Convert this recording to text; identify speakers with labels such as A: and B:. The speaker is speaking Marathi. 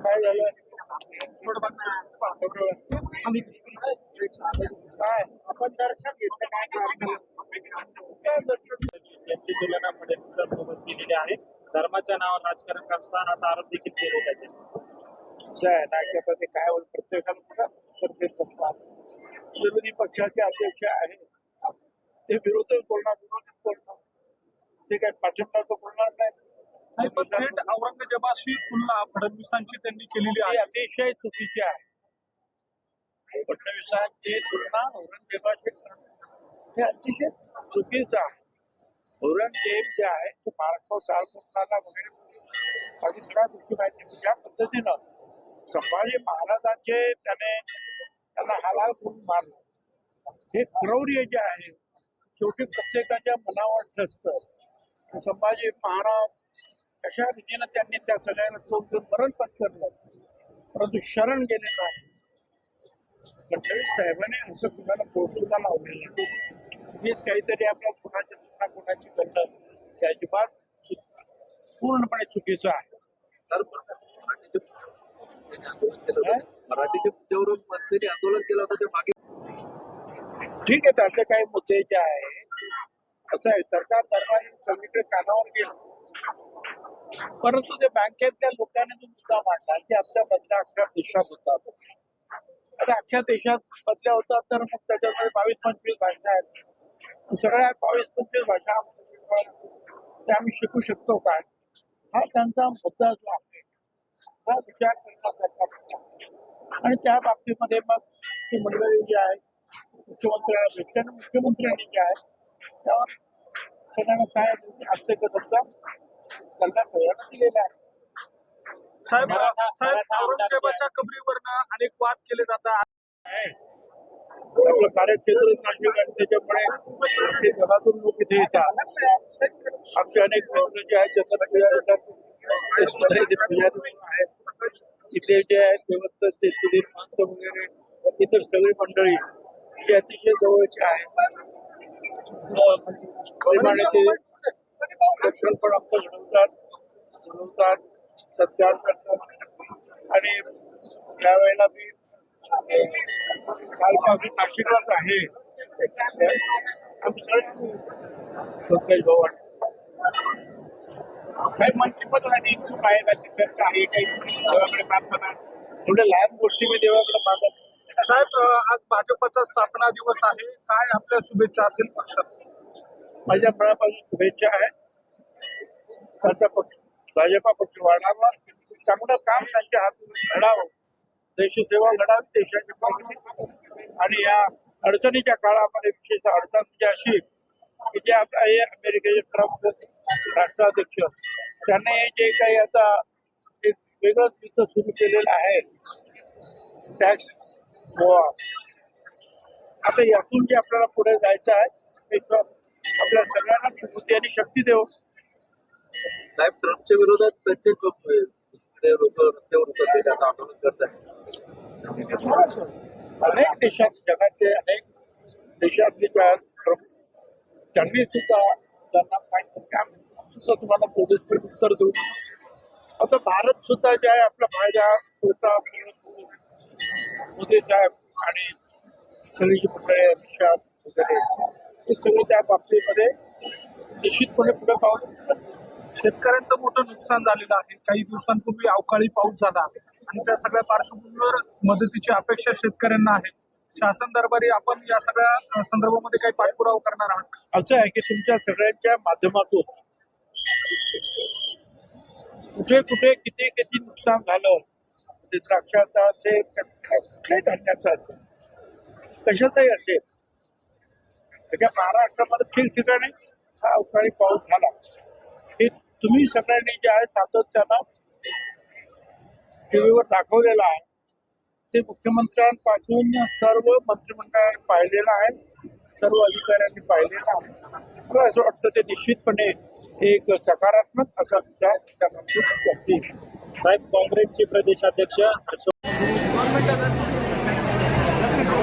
A: काय झालं? काय? आपण दर्शन घेतलं काय
B: तुलना फडणवीसांसोबत केलेली आहे. धर्माच्या नावावर राजकारण करतानाचा आरोप देखील केले जाते.
A: असं आहे ना की आता ते काय होईल प्रत्येकाला बसणार विरोधी पक्षाचे अध्यक्ष आहेत ते विरोधक बोलणार विरोधक बोलणार. ते काय पाठिंबा बोलणार नाही.
C: नाही पण थेट औरंगजेबाशी तुलना फडणवीसांची त्यांनी केलेली आहे.
A: अतिशय चुकीची आहे. फडणवीसांची तुलना औरंगजेबाशी हे अतिशय चुकीचं आहे. औरंगजेब जे आहे तो महाराष्ट्रावर चाल वगैरे बाकी सगळ्या गोष्टी माहिती म्हणजे ज्या पद्धतीनं संभाजी महाराजांचे त्याने त्यांना हालाल करून मारलं. हे क्रौर्य जे आहे शेवटी प्रत्येकाच्या मनावर ठसतं. संभाजी महाराज कशा रीतीनं त्यांनी त्या सगळ्यांना तोडून मरण पत्करलं परंतु शरण गेले नाही. फडणवीस साहेबांनी असं कुणाला सुद्धा लावलेलं नाही. मीच काहीतरी आपल्या कुणाच्या तुलना कुणाची करणं हे अजिबात पूर्णपणे चुकीचं आहे.
D: मराठीच्या मुद्द्यावरून मनसेने आंदोलन केलं होतं. ते मागे
A: ठीक आहे त्यातले काही मुद्दे जे आहे असं आहे. सरकार दरबारी सगळीकडे कानावर गेलं. परंतु ते बँकेतल्या लोकांनी जो मुद्दा मांडला की आपल्या बदल्या अख्ख्या देशात होतात आता अख्ख्या देशात बदल्या होतात तर मग त्याच्यामध्ये बावीस पंचवीस भाषा आहेत. सगळ्या बावीस पंचवीस भाषा त्या आम्ही शिकू शकतो काय? हा त्यांचा मुद्दा जो आहे हा विचार करण्यासारखा आणि त्या बाबतीमध्ये मग ती मंडळी जी आहे मुख्यमंत्र्यांना भेटले. आणि मुख्यमंत्र्यांनी जे आहे त्यावर सगळ्यांना काय आश्चर्य दिलेला आहे.
C: साहेब साहेब औरंगजेबाच्या कबरीवरनं अनेक वाद केले जातात.
A: आपलं कार्यक्षेत्र त्याच्यामुळे ते जगातून लोक इथे येतात. आमचे अनेक मित्र जे आहेत त्यांना पुजारी येतात ते सुद्धा इथे पुजारी म्हणून आहेत इथे जे आहेत व्यवस्थित ते सुधीर महंत वगैरे इतर सगळी मंडळी जी अतिशय जवळची परिमाणे ते रक्षण पण आपलं घडवतात घडवतात सत्कार करतात आणि त्यावेळेला मी कालपासून नाशिकलाच आहे. आम्ही साहेब मन की पद आणि इच्छुक आहे त्याची चर्चा आहे काही देवाकडे प्रार्थना एवढ्या लहान गोष्टी मी देवाकडे मागत
C: साहेब आज भाजपचा स्थापना दिवस आहे. काय आपल्या शुभेच्छा असेल पक्षात?
A: माझ्या मनापासून शुभेच्छा आहेत त्यांचा पक्ष भाजपा पक्ष वाढावा. चांगलं काम त्यांच्या हातून घडावं. देशसेवा घडावी देशाची प्रगती. आणि या अडचणीच्या काळामध्ये विशेष अडचण म्हणजे अशी की जे आता हे अमेरिकेचे ट्रम्प राष्ट्राध्यक्ष त्यांनी जे काही आता एक वेगळंच युद्ध सुरू केलेलं आहे. टॅक्स गोवा आता यातून जे आपल्याला पुढे जायचं आहे आपल्या सगळ्यांना सुबुद्धी आणि शक्ती देऊ
D: साहेब ट्रम्पच्या विरोधात त्यांचे लोक रस्त्यावर उतरलेले आता आंदोलन करत आहेत
A: अनेक देशात जगाचे अनेक देशातले त्यांनी सुद्धा त्यांना सुद्धा तुम्हाला पोलीस उत्तर देऊ. आता भारत सुद्धा जे आहे आपला फायदा होता मोदी साहेब आणि सगळी मंडळी अमित शहा वगैरे हे सगळे त्या बाबतीमध्ये निश्चितपणे पुढे पाऊल.
C: शेतकऱ्यांचं मोठं नुकसान झालेलं आहे. काही दिवसांपूर्वी अवकाळी पाऊस झाला आणि त्या सगळ्या पार्श्वभूमीवर मदतीची अपेक्षा शेतकऱ्यांना आहे. शासन दरबारी आपण या सगळ्या संदर्भामध्ये काही पाठपुरावा करणार आहात?
A: असं आहे की तुमच्या सगळ्यांच्या माध्यमातून? कुठे कुठे किती किती नुकसान झालं? ते द्राक्षाचं असेल का कुठल्याही धान्याचं असेल. कशाचंही असेल. सगळ्या महाराष्ट्रामध्ये ठिकठिकाणी हा अवकाळी पाऊस झाला. हे तुम्ही सगळ्यांनी जे आहे सातत्यानं टीव्हीवर दाखवलेलं आहे. ते मुख्यमंत्र्यांपासून सर्व मंत्रिमंडळाने पाहिलेलं आहे. सर्व अधिकाऱ्यांनी पाहिलेलं आहे. मला असं वाटतं ते निश्चितपणे एक सकारात्मक असा विचार त्या करतील
B: साहेब काँग्रेसचे प्रदेशाध्यक्ष हर्ष